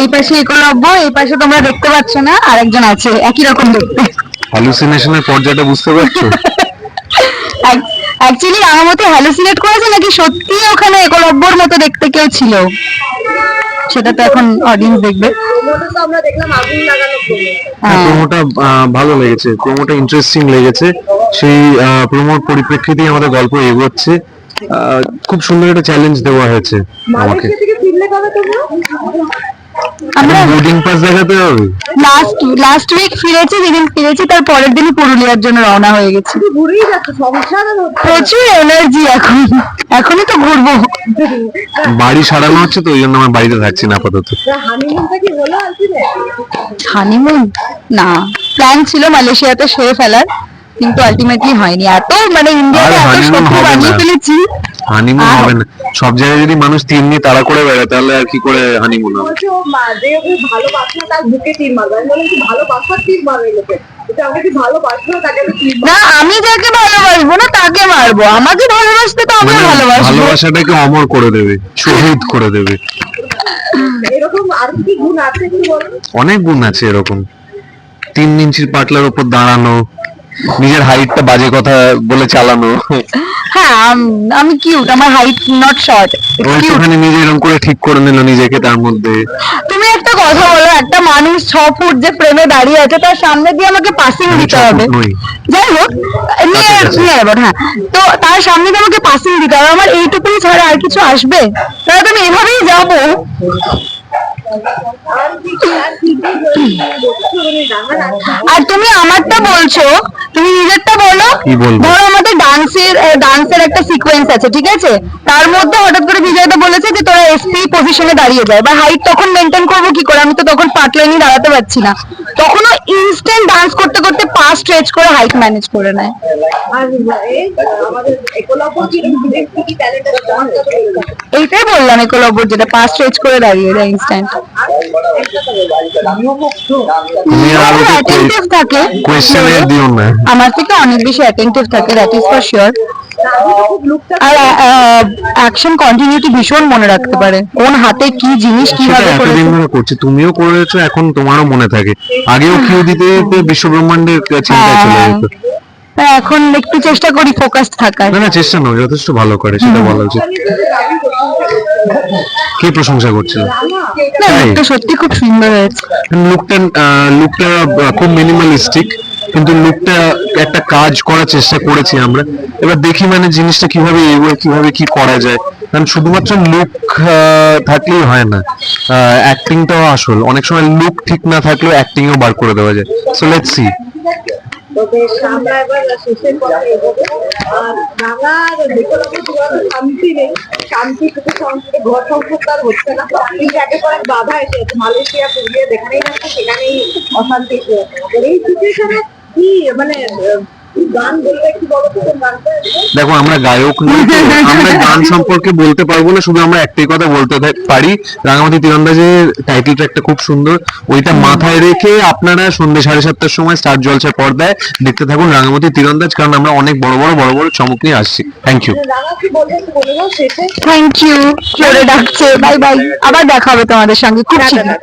এই পাশে একলব্য এই পাশে তোমরা দেখতে পাচ্ছ না আর একজন আছে একই রকম দেখতে। হ্যালুসিনেশনের পর্যায়টা বুঝতে পারছ? অ্যাকচুয়ালি রাঙামতি হ্যালুসিনেট করেছে নাকি সত্যি ওখানে একলব্যর মতো দেখতে কেউ ছিল? সেটা তো এখন অডিয়েন্স দেখবে। আমরা দেখলাম আগুন লাগানো প্রোমো হ্যাঁ। প্রোমোটা ভালো লেগেছে। প্রোমোটা ইন্টারেস্টিং লেগেছে। সেই প্রোমোর পরিপ্রেক্ষিতেই আমাদের গল্প এগোচ্ছে। খুব সুন্দর একটা চ্যালেঞ্জ দেওয়া হয়েছে আমাকে। আমরা বোর্ডিং পাস দেখাতে হবে? লাস্ট লাস্ট উইক ফিরেছি যেদিন ফিরেছি তার পরের দিনই পুরুলিয়ার জন্য রওনা হয়ে গেছি। ঘুরেই যাচ্ছে। প্রচুর এনার্জি এখন। এখনই তো ঘুরবো। বাড়ি সারানো হচ্ছে তো ওই জন্য আমার বাড়িতে থাকছি না আপাতত। হানিমুন না। প্ল্যান ছিল মালয়েশিয়াতে সেরে ফেলার। কিন্তু আলটিমেটলি হয়নি। এত মানে ইন্ডিয়াতে এত শত্রু বানিয়ে ফেলেছি। হানিমুন হবে না। সব জায়গায় যদি মানুষ তিন নিয়ে তাড়া করে বেড়ায় তাহলে আর কি করে হানিমুন হবে? ভালোবাসলো তার বুকে তীর মারবে। ভালোবাসার তীর মারবে লোকে। এটা আমাকে কি ভালোবাসলো তাকে না আমি যাকে ভালোবাসবো না তাকে মারবো। আমাকে ভালোবাসতে তো আমি মানে ভালোবাসবো। ভালোবাসাটাকে অমর করে দেবে শহীদ করে দেবে। এরকম আর কি গুণ আছে অনেক গুণ আছে এরকম। তিন ইঞ্চির পাটলার উপর দাঁড়ানো নিজের হাইটটা বাজে কথা বলে চালানো। হ্যাঁ আম- কিউট আমার হাইট নট শর্ট ওইখানে নিজে এরকম করে ঠিক করে নিল নিজেকে তার মধ্যে। তুমি একটা কথা বলো একটা মানুষ ছ ফুট যে প্রেমে দাঁড়িয়ে আছে তার সামনে দিয়ে আমাকে পাসিং দিতে হবে। যাই হোক নিয়ে যাব। হ্যাঁ। তো তার সামনে দিয়ে আমাকে পাসিং দিতে হবে আমার এইটুকুনি ছাড়া আর কিছু আসবে? তাহলে তো আমি এভাবেই যাব। আর তুমি আমারটা বলছো তুমি নিজেরটা বলো। ধরো আমাদের ডান্সের ডান্সের একটা সিকোয়েন্স আছে ঠিক আছে? তার মধ্যে হঠাৎ করে বিজয়দা বলেছে যে তোরা এসপি পজিশনে দাঁড়িয়ে যায় বা হাইট তখন মেনটেন করব কি করে? আমি তো তখন পার্ট লাইনে দাঁড়াতে পারছি না। তখনও ইনস্ট্যান্ট ডান্স করতে করতে পা স্ট্রেচ করে হাইট ম্যানেজ করে নেয়। এইটাই বললাম একলব্য যেটা পা স্ট্রেচ করে দাঁড়িয়ে যায় ইনস্ট্যান্ট আমার থেকে অনেক বেশি অ্যাটেন্টিভ থাকে দ্যাট ইজ ফর শিওর আর অ্যাকশন কন্টিনিউটি ভীষণ মনে রাখতে পারে। কোন হাতে কি জিনিস কীভাবে এতদিন ধরে করছে তুমিও করেছ এখন তোমারও মনে থাকে। আগেও কিউ দিতে দিতে বিশ্ব ব্রহ্মাণ্ডের চিন্তায় চলে যেত। হ্যাঁ, এখন একটু চেষ্টা করি ফোকাস থাকার। না না চেষ্টা নয় যথেষ্ট ভালো করে সেটা বলা উচিত। কে প্রশংসা করছিল না তাই? সত্যি খুব সুন্দর হয়েছে। লুকটা লুকটা খুব মিনিমালিস্টিক কিন্তু লুকটা একটা কাজ করার চেষ্টা করেছি আমরা। এবার দেখি মানে জিনিসটা কীভাবে এগোয় কীভাবে কি করা যায়। কারণ শুধুমাত্র লুক থাকলেই হয় না। অ্যাক্টিংটাও আসল। অনেক সময় লুক ঠিক না থাকলেও অ্যাক্টিংও বার করে দেওয়া যায়। সো লেটস সি আর আর বিকল্প জীবন শান্তি নেই। শান্তি শান্তিতে ঘর সংসার তো আর হচ্ছে না। কিন্তু একের পর এক বাধা মালয়েশিয়া পুরুলিয়া যেখানেই যাচ্ছে সেখানেই অশান্তি। এই কি মানে দেখো আমরা গায়ক নই আমরা গান সম্পর্কে বলতে পারব না শুধু আমরা একটাই কথা বলতে পারি। রাঙামাটি তীরন্দাজের টাইটেল ট্র্যাকটা খুব সুন্দর। ওইটা মাথায় রেখে আপনারা সন্ধ্যে সাড়ে সাতটার সময় স্টার জলসার পর্দায় দেখতে থাকুন রাঙামাটি তীরন্দাজ কারণ আমরা অনেক বড় বড় বড় বড় চমক নিয়ে আসছি। থ্যাংক ইউ থ্যাংক ইউ ডাকছে বাই বাই আবার দেখা হবে তোমাদের সঙ্গে। খুব টাটা।